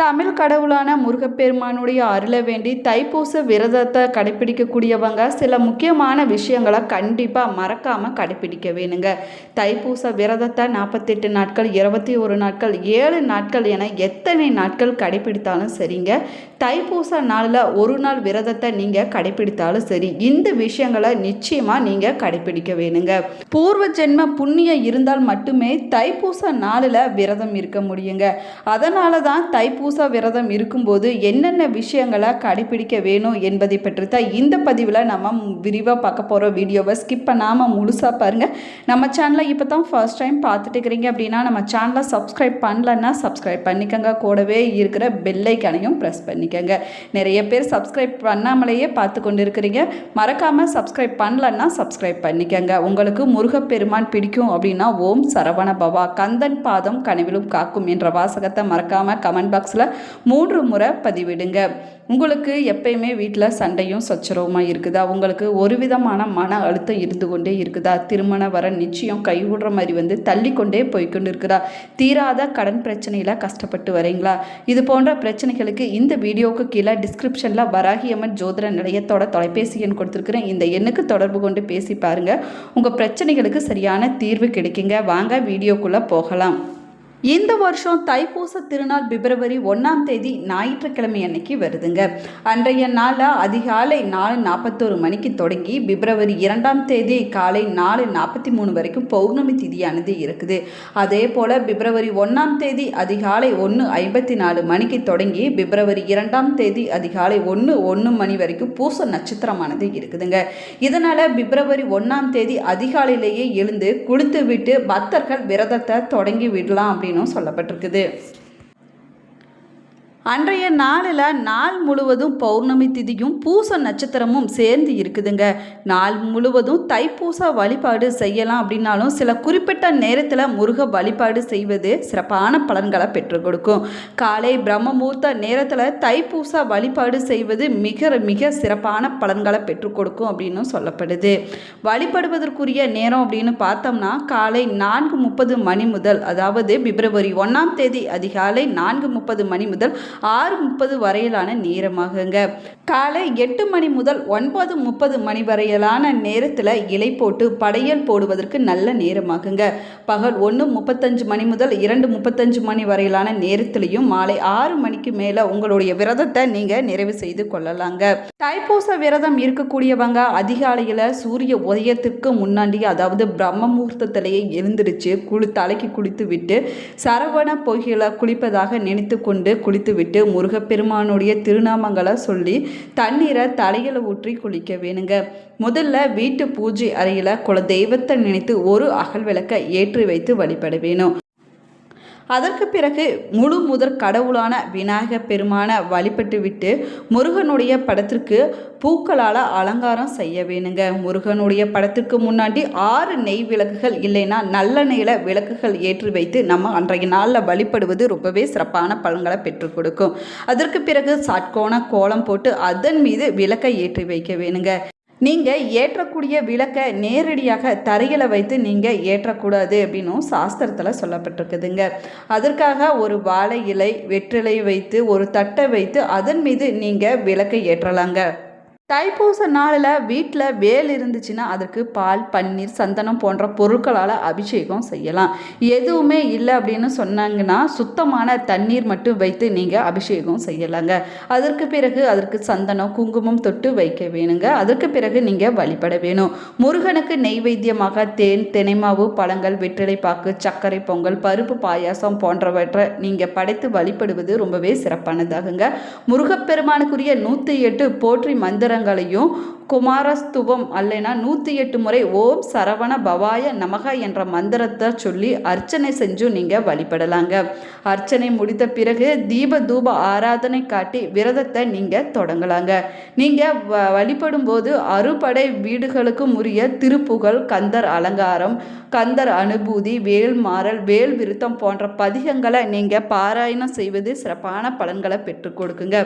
தமிழ் கடவுளான முருகப்பெருமானுடைய அருளை வேண்டி தைப்பூச விரதத்தை கடைப்பிடிக்கக்கூடியவங்க சில முக்கியமான விஷயங்களை கண்டிப்பாக மறக்காமல் கடைப்பிடிக்க வேணுங்க. தைப்பூச விரதத்தை நாற்பத்தெட்டு நாட்கள் இருபத்தி ஒரு நாட்கள் ஏழு நாட்கள் என எத்தனை நாட்கள் கடைப்பிடித்தாலும் சரிங்க. தைப்பூச நாளில் ஒரு நாள் விரதத்தை நீங்கள் கடைப்பிடித்தாலும் சரி இந்த விஷயங்களை நிச்சயமாக நீங்கள் கடைப்பிடிக்க வேணுங்க. பூர்வ ஜென்ம புண்ணியம் இருந்தால் மட்டுமே தைப்பூச நாளில் விரதம் இருக்க முடியுங்க. அதனால தான் தைப்பூச விரதம் இருக்கும்போது என்னென்ன விஷயங்களை கடைப்பிடிக்க வேணும் என்பதை பற்றி தான் இந்த பதிவில் நம்ம விரிவாக பார்க்க போகிற வீடியோவை ஸ்கிப் பண்ணாமல் முழுசாக பாருங்கள் நம்ம சேனலை இப்போ தான் ஃபர்ஸ்ட் டைம் பார்த்துட்டு இருக்கிறீங்க அப்படின்னா நம்ம சேனலை சப்ஸ்கிரைப் பண்ணலன்னா சப்ஸ்கிரைப் பண்ணிக்கோங்க. கூடவே இருக்கிற பெல்லைக்கனையும் ப்ரெஸ் பண்ணிக்கோங்க. நிறைய பேர் சப்ஸ்கிரைப் பண்ணாமலேயே பார்த்து கொண்டு இருக்கிறீங்க மறக்காமல் சப்ஸ்கிரைப் பண்ணலன்னா சப்ஸ்கிரைப் பண்ணிக்கோங்க. உங்களுக்கு முருகப்பெருமான் பிடிக்கும் அப்படின்னா ஓம் சரவண பவா. கந்தன் பாதம் கனவிலும் காக்கும் என்ற வாசகத்தை மறக்காமல் கமெண்ட் பாக்ஸில் மூன்று முறை பதிவிடுங்க. உங்களுக்கு எப்பயுமே வீட்டில் சண்டையும் சச்சரவுமா இருக்குதா? உங்களுக்கு ஒரு விதமான மன அழுத்தம் இருந்து கொண்டே இருக்குதா? திருமண வர நிச்சயம் கைவிடுற மாதிரி வந்து தள்ளிக்கொண்டே போய்கொண்டு போய்க்கொண்டு இருக்குதா தீராத கடன் பிரச்சனையில் கஷ்டப்பட்டு வரீங்களா? இது போன்ற பிரச்சனைகளுக்கு இந்த வீடியோவுக்கு கீழே டிஸ்கிரிப்ஷனில் வராகியம்மன் ஜோதிட நிலையத்தோட தொலைபேசி எண் கொடுத்துருக்குறேன். இந்த எண்ணுக்கு தொடர்பு கொண்டு பேசி பாருங்கள் உங்கள் பிரச்சனைகளுக்கு சரியான தீர்வு கிடைக்குங்க. வாங்க வீடியோக்குள்ளே போகலாம். இந்த வருஷம் தைப்பூச திருநாள் பிப்ரவரி ஒன்றாம் தேதி ஞாயிற்றுக்கிழமை அன்னைக்கு வருதுங்க. அன்றைய நாளில் அதிகாலை நாலு நாற்பத்தோரு மணிக்கு தொடங்கி பிப்ரவரி இரண்டாம் தேதி காலை நாலு நாற்பத்தி மூணு வரைக்கும் பௌர்ணமி திதியானது இருக்குது. அதே போல் பிப்ரவரி ஒன்றாம் தேதி அதிகாலை ஒன்று ஐம்பத்தி நாலு மணிக்கு தொடங்கி பிப்ரவரி இரண்டாம் தேதி அதிகாலை ஒன்று ஒன்று மணி வரைக்கும் பூச நட்சத்திரமானது இருக்குதுங்க. இதனால் பிப்ரவரி ஒன்றாம் தேதி அதிகாலையிலேயே எழுந்து குளித்து விட்டு பக்தர்கள் விரதத்தை தொடங்கி விடலாம் அப்படின்னும் சொல்லப்பட்டிருக்குது. அன்றைய நாளில் நாள் முழுவதும் பௌர்ணமி திதியும் பூச நட்சத்திரமும் சேர்ந்து இருக்குதுங்க. நாள் முழுவதும் தைப்பூச வழிபாடு செய்யலாம் அப்படின்னாலும் சில குறிப்பிட்ட நேரத்தில் முருக வழிபாடு செய்வது சிறப்பான பலன்களை பெற்றுக் கொடுக்கும். காலை பிரம்மமூர்த்த நேரத்தில் தைப்பூச வழிபாடு செய்வது மிக மிக சிறப்பான பலன்களை பெற்றுக் கொடுக்கும் அப்படின்னு சொல்லப்படுது. வழிபடுவதற்குரிய நேரம் அப்படின்னு பார்த்தோம்னா காலை நான்கு முப்பது மணி முதல் அதாவது பிப்ரவரி ஒன்றாம் தேதி அதிகாலை நான்கு முப்பது மணி முதல் ஆறு முப்பது வரையிலான நேரமாகுங்க. காலை எட்டு மணி முதல் ஒன்பது முப்பது மணி வரையிலான நேரத்தில் இலை போட்டு படையல் போடுவதற்கு நல்ல நேரமாகுங்க. பகல் ஒன்று முப்பத்தஞ்சு மணி முதல் இரண்டு முப்பத்தஞ்சு மணி வரையிலான நேரத்திலையும் மாலை ஆறு மணிக்கு மேலே உங்களுடைய விரதத்தை நீங்கள் நிறைவு செய்து கொள்ளலாங்க. தைப்பூச விரதம் இருக்கக்கூடியவங்க அதிகாலையில் சூரிய உதயத்திற்கு முன்னாடி அதாவது பிரம்ம முகூர்த்தத்திலேயே எழுந்திருச்சு குளி தலைக்கு குளித்து விட்டு சரவண பொகையில் குளிப்பதாக நினைத்து கொண்டு குளித்து விட்டு முருகப்பெருமானுடைய திருநாமங்களை சொல்லி தண்ணீரை தலையில் ஊற்றி குளிக்க வேணுங்க. முதல்ல வீட்டு பூஜை அறையில் குல தெய்வத்தை நினைத்து ஒரு அகல் விளக்கை ஏற்றி வைத்து வழிபட வேணும். அதற்கு பிறகு முழு முதற் கடவுளான விநாயகர் பெருமானை வழிபட்டுவிட்டு முருகனுடைய படத்திற்கு பூக்களால் அலங்காரம் செய்ய வேணுங்க. முருகனுடைய படத்திற்கு முன்னாடி ஆறு நெய் விளக்குகள் இல்லைன்னா நல்லெண்ணெயில் விளக்குகள் ஏற்றி வைத்து நம்ம அன்றைய நாளில் வழிபடுவது ரொம்பவே சிறப்பான பலன்களை பெற்றுக் கொடுக்கும். அதற்கு பிறகு சட்கோண கோலம் போட்டு அதன் மீது விளக்கை ஏற்றி வைக்க வேணுங்க. நீங்கள் ஏற்றக்கூடிய விளக்கை நேரடியாக தரையில் வைத்து நீங்கள் ஏற்றக்கூடாது அப்படின்னும் சாஸ்திரத்தில் சொல்லப்பட்டிருக்குதுங்க. அதற்காக ஒரு வாழை இலை வெற்றிலை வைத்து ஒரு தட்டை வைத்து அதன் மீது நீங்கள் விளக்கை ஏற்றலாங்க. தைப்பூச நாளில் வீட்டில் வேல் இருந்துச்சுன்னா அதற்கு பால் பன்னீர் சந்தனம் போன்ற பொருட்களால் அபிஷேகம் செய்யலாம். எதுவுமே இல்லை அப்படின்னு சொன்னாங்கன்னா சுத்தமான தண்ணீர் மட்டும் வைத்து நீங்கள் அபிஷேகம் செய்யலாங்க. அதற்கு பிறகு அதற்கு சந்தனம் குங்குமம் தொட்டு வைக்க வேணுங்க. அதற்கு பிறகு நீங்கள் வழிபட வேணும். முருகனுக்கு நெய்வேத்தியமாக தேன் தினைமாவு பழங்கள் வெற்றிலை பாக்கு சர்க்கரை பொங்கல் பருப்பு பாயாசம் போன்றவற்றை நீங்கள் படைத்து வழிபடுவது ரொம்பவே சிறப்பானதாகுங்க. முருகப்பெருமானுக்குரிய நூற்றி எட்டு போற்றி மந்திர மந்திரங்களையும் குமாரஸ்துவம் அல்லைனா நூற்றி எட்டு முறை ஓம் சரவண பவாய நமக என்ற மந்திரத்தை சொல்லி அர்ச்சனை செஞ்சு நீங்கள் வழிபடலாங்க. அர்ச்சனை முடித்த பிறகு தீப தூப ஆராதனை காட்டி விரதத்தை நீங்கள் தொடங்கலாங்க. நீங்கள் வழிபடும் போது அறுபடை வீடுகளுக்கும் உரிய திருப்புகழ் கந்தர் அலங்காரம் கந்தர் அனுபூதி வேல் மாறல் வேல் விருத்தம் போன்ற பதிகங்களை நீங்கள் பாராயணம் செய்வது சிறப்பான பலன்களை பெற்றுக் கொடுக்குங்க.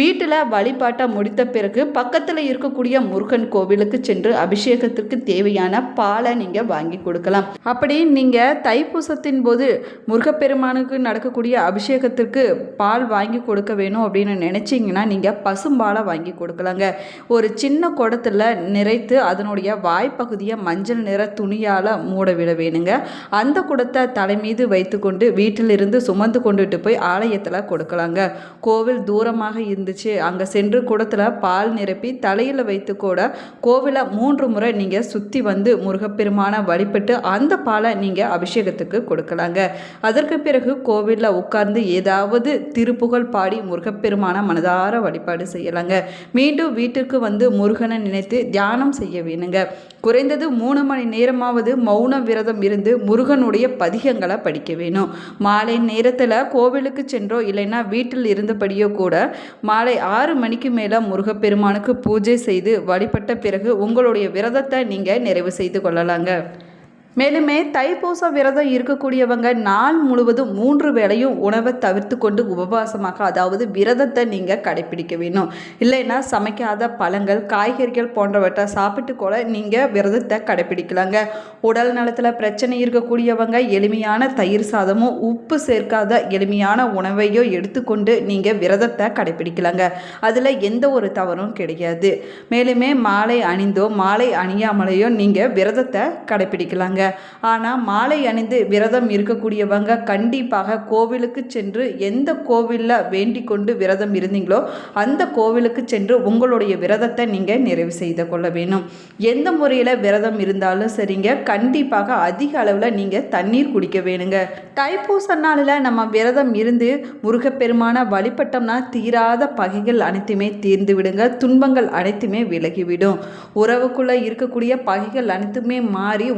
வீட்டில் வழிபாட்டை முடித்த பிறகு பக்கத்து பக்கத்தில் இருக்கக்கூடிய முருகன் கோவிலுக்கு சென்று அபிஷேகத்திற்கு தேவையான பாலை நீங்கள் வாங்கி கொடுக்கலாம். அப்படி நீங்கள் தைப்பூசத்தின் போது முருகப்பெருமானுக்கு நடக்கக்கூடிய அபிஷேகத்திற்கு பால் வாங்கி கொடுக்க வேணும் அப்படின்னு நினச்சிங்கன்னா நீங்கள் பசும்பாலை வாங்கி கொடுக்கலாங்க. ஒரு சின்ன குடத்தில் நிறைத்து அதனுடைய வாய்ப்பகுதியை மஞ்சள் நிற துணியால் மூட விட வேணுங்க. அந்த குடத்தை தலைமீது வைத்துக்கொண்டு வீட்டிலிருந்து சுமந்து கொண்டுட்டு போய் ஆலயத்தில் கொடுக்கலாங்க. கோவில் தூரமாக இருந்துச்சு. அங்கே சென்று குடத்தில் பால் நிரப்பி தலையில் வைத்து கூட கோவிலை மூன்று முறை நீங்கள் சுற்றி வந்து முருகப்பெருமானை வழிபட்டு அந்த பாலை நீங்கள் அபிஷேகத்துக்கு கொடுக்கலாங்க. அதற்கு பிறகு கோவிலில் உட்கார்ந்து ஏதாவது திருப்புகழ் பாடி முருகப்பெருமான மனதார வழிபாடு செய்யலாங்க. மீண்டும் வீட்டிற்கு வந்து முருகனை நினைத்து தியானம் செய்ய வேணுங்க. குறைந்தது மூணு மணி நேரமாவது மௌன விரதம் இருந்து முருகனுடைய பதிகங்களை படிக்க வேணும். மாலை நேரத்தில் கோவிலுக்கு சென்றோ இல்லைன்னா வீட்டில் இருந்தபடியோ கூட மாலை ஆறு மணிக்கு மேலே முருகப்பெருமானுக்கு பூஜை செய்து வழிபட்ட பிறகு உங்களுடைய விரதத்தை நீங்கள் நிறைவு செய்து கொள்ளலாங்க. மேலுமே தைப்பூச விரதம் இருக்கக்கூடியவங்க நாள் முழுவதும் மூன்று வேளையும் உணவை தவிர்த்து கொண்டு உபவாசமாக அதாவது விரதத்தை நீங்கள் கடைப்பிடிக்க வேணும் இல்லைன்னா சமைக்காத பழங்கள் காய்கறிகள் போன்றவற்றை சாப்பிட்டு கூட நீங்கள் விரதத்தை கடைப்பிடிக்கலாங்க உடல் நலத்தில் பிரச்சனை இருக்கக்கூடியவங்க எளிமையான தயிர் சாதமும் உப்பு சேர்க்காத எளிமையான உணவையோ எடுத்துக்கொண்டு நீங்கள் விரதத்தை கடைப்பிடிக்கலாங்க அதில் எந்த ஒரு தவறும் கிடையாது. மேலுமே மாலை அணிந்தோ மாலை அணியாமலேயோ நீங்கள் விரதத்தை கடைப்பிடிக்கலாங்க ஆனால் மாலை அணிந்து விரதம் இருக்கக்கூடியவங்க கண்டிப்பாக கோவிலுக்கு சென்று எந்த கோவிலில் வேண்டிக் கொண்டு விரதம் இருந்தீங்களோ அந்த கோவிலுக்கு சென்று உங்களுடைய விரதத்தை நீங்கள் நிறைவு செய்து கொள்ள வேணும் எந்த முறையில் விரதம் இருந்தாலும் சரிங்க. கண்டிப்பாக அதிக அளவில் நீங்கள் தண்ணீர் குடிக்க வேணுங்க. தைப்பூச நாளில் நம்ம விரதம் இருந்து முருகப்பெருமான வழிபட்டோம்னா தீராத பகைகள் அனைத்துமே தீர்ந்து விடுங்க. துன்பங்கள் அனைத்துமே விலகிவிடும் உறவுக்குள்ளே இருக்கக்கூடிய பகைகள் அனைத்துமே மாறி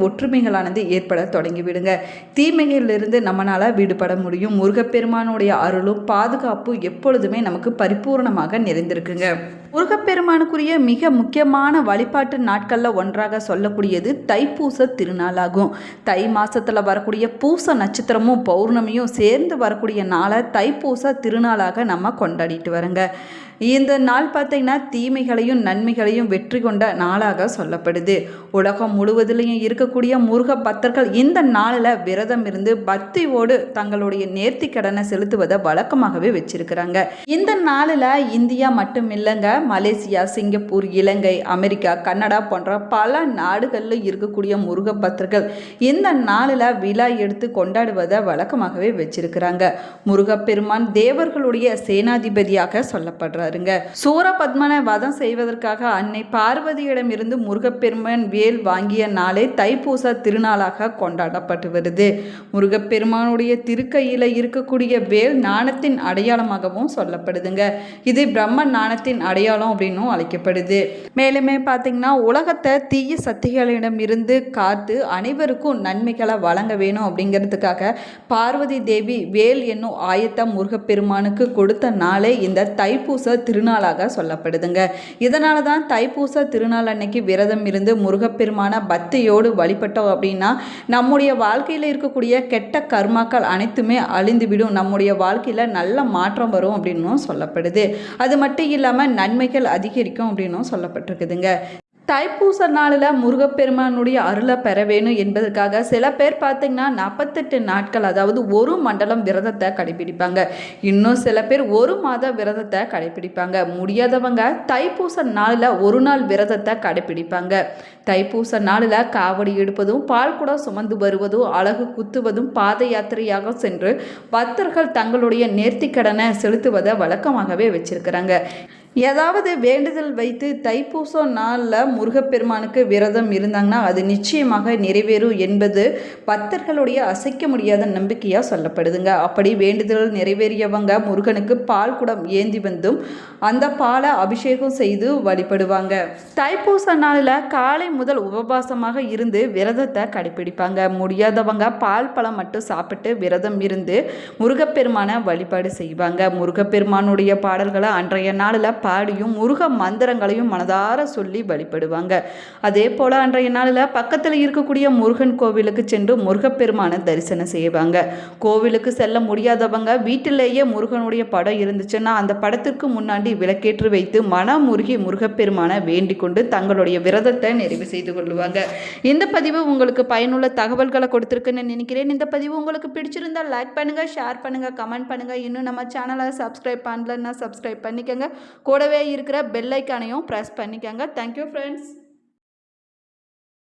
ஒற்றுமைகளானது ஏற்பட தொடங்கிவிடுங்க. தீமைகளிலிருந்து நம்மளால் விடுபட முடியும். முருகப்பெருமானுடைய அருளும் பாதுகாப்பும் எப்பொழுதுமே நமக்கு பரிபூர்ணமாக நிறைந்திருக்குங்க. முருகப்பெருமானுக்குரிய மிக முக்கியமான வழிபாட்டு நாட்களில் ஒன்றாக சொல்லக்கூடியது தைப்பூச திருநாளாகும். தை மாசத்துல வரக்கூடிய பூச நட்சத்திரமும் பௌர்ணமியும் சேர்ந்து வரக்கூடிய நாளை தைப்பூச திருநாளாக நம்ம கொண்டாடிட்டு வரங்க இந்த நாள் பார்த்தீங்கன்னா தீமைகளையும் நன்மைகளையும் வெற்றி கொண்ட நாளாக சொல்லப்படுது. உலகம் முழுவதிலையும் இருக்கக்கூடிய முருக பக்தர்கள் இந்த நாளில் விரதம் இருந்து பக்தியோடு தங்களுடைய நேர்த்தி கடனை செலுத்துவதை வழக்கமாகவே வச்சிருக்கிறாங்க. இந்த நாளில் இந்தியா மட்டும் இல்லைங்க Malaysia Singapore Ilangai America Canada போன்ற பல நாடுகளில் இருக்கக்கூடிய முருக பக்தர்கள் இந்த நாளில் விழா எடுத்து கொண்டாடுவதை வழக்கமாகவே வச்சிருக்கிறாங்க. முருகப்பெருமான் தேவர்களுடைய சேனாதிபதியாக சொல்லப்படுறாருங்க சூரபத்மனை வதம் செய்வதற்காக அன்னை பார்வதியிடம் இருந்து முருகப்பெருமான் வேல் வாங்கிய நாளே தைப்பூச திருநாளாக கொண்டாடப்பட்டு வருது. முருகப்பெருமானுடைய திருக்கையில் இருக்கக்கூடிய வேல் நாணத்தின் அடையாளமாகவும் சொல்லப்படுதுங்க. இது பிரம்ம நாணத்தின் அடையாளம் அப்படின்னும் அழைக்கப்படுது. மேலுமே பார்த்தீங்கன்னா உலகத்தை தீய சக்திகளிடம் இருந்து காத்து அனைவருக்கும் நன்மைகளை வழங்க வேணும் அப்படிங்கிறதுக்காக பார்வதி தேவி வேல் என்னும் ஆயத்தம் முருகப்பெருமானுக்கு கொடுத்த நாளே இந்த தைப்பூச திருநாளாக சொல்லப்படுதுங்க. இதனால தான் தைப்பூச திருநாள் அன்னைக்கு விரதம் இருந்து முருகப்பெருமான பக்தியோடு வழிபட்டோம் அப்படின்னா நம்முடைய வாழ்க்கையில் இருக்கக்கூடிய கெட்ட கர்மாக்கள் அனைத்துமே அழிந்துவிடும். நம்முடைய வாழ்க்கையில் நல்ல மாற்றம் வரும் அப்படின்னும் சொல்லப்படுது. அது மட்டும் இல்லாமல் நன்மைகள் அதிகரிக்கும் அப்படின்னும் சொல்லப்பட்டிருக்குதுங்க. தைப்பூச நாளில் முருகப்பெருமானுடைய அருளை பெற வேணும் என்பதற்காக சில பேர் பார்த்திங்கன்னா நாற்பத்தெட்டு நாட்கள் அதாவது ஒரு மண்டலம் விரதத்தை கடைபிடிப்பாங்க. இன்னும் சில பேர் ஒரு மாத விரதத்தை கடைபிடிப்பாங்க. முடியாதவங்க தைப்பூச நாளில் ஒரு நாள் விரதத்தை கடைபிடிப்பாங்க. தைப்பூச நாளில் காவடி எடுப்பதும் பால் குடம் சுமந்து வருவதும் அழகு குத்துவதும் பாத யாத்திரையாக சென்று பக்தர்கள் தங்களுடைய நேர்த்திக்கடனை செலுத்துவதை வழக்கமாகவே வச்சிருக்கிறாங்க. ஏதாவது வேண்டுதல் வைத்து தைப்பூசம் நாளில் முருகப்பெருமானுக்கு விரதம் இருந்தாங்கன்னா அது நிச்சயமாக நிறைவேறும் என்பது பக்தர்களுடைய அசைக்க முடியாத நம்பிக்கையாக சொல்லப்படுதுங்க. அப்படி வேண்டுதல் நிறைவேறியவங்க முருகனுக்கு பால் குடம் ஏந்தி வந்தும் அந்த பாலை அபிஷேகம் செய்து வழிபடுவாங்க. தைப்பூச நாளில் காலை முதல் உபவாசமாக இருந்து விரதத்தை கடைபிடிப்பாங்க முடியாதவங்க பால் பழம் மட்டும் சாப்பிட்டு விரதம் இருந்து முருகப்பெருமானை வழிபாடு செய்வாங்க. முருகப்பெருமானுடைய பாடல்களை அன்றைய நாளில் பாடியும் முருக மந்திரங்களையும் மனதார சொல்லி வழிபடுவாங்க. அதே போல் அன்றைய நாளில் பக்கத்தில் இருக்கக்கூடிய முருகன் கோவிலுக்கு சென்று முருகப்பெருமானை தரிசனம் செய்வாங்க. கோவிலுக்கு செல்ல முடியாதவங்க வீட்டிலேயே முருகனுடைய படம் இருந்துச்சுன்னா அந்த படத்திற்கு முன்னாடி விளக்கேற்று வைத்து மனமுருகி முருகப்பெருமானை வேண்டிக் கொண்டு தங்களுடைய விரதத்தை நிறைவு செய்து கொள்வாங்க இந்த பதிவு உங்களுக்கு பயனுள்ள தகவல்களை கொடுத்துருக்குன்னு நினைக்கிறேன். இந்த பதிவு உங்களுக்கு பிடிச்சிருந்தால் லைக் பண்ணுங்கள் ஷேர் பண்ணுங்கள் கமெண்ட் பண்ணுங்கள் இன்னும் நம்ம சேனலை சப்ஸ்கிரைப் பண்ணலன்னா சப்ஸ்கிரைப் பண்ணிக்கோங்க. கூடவே இருக்கிற பெல் ஐக்கானையும் ப்ரெஸ் பண்ணிக்கோங்க. Thank you friends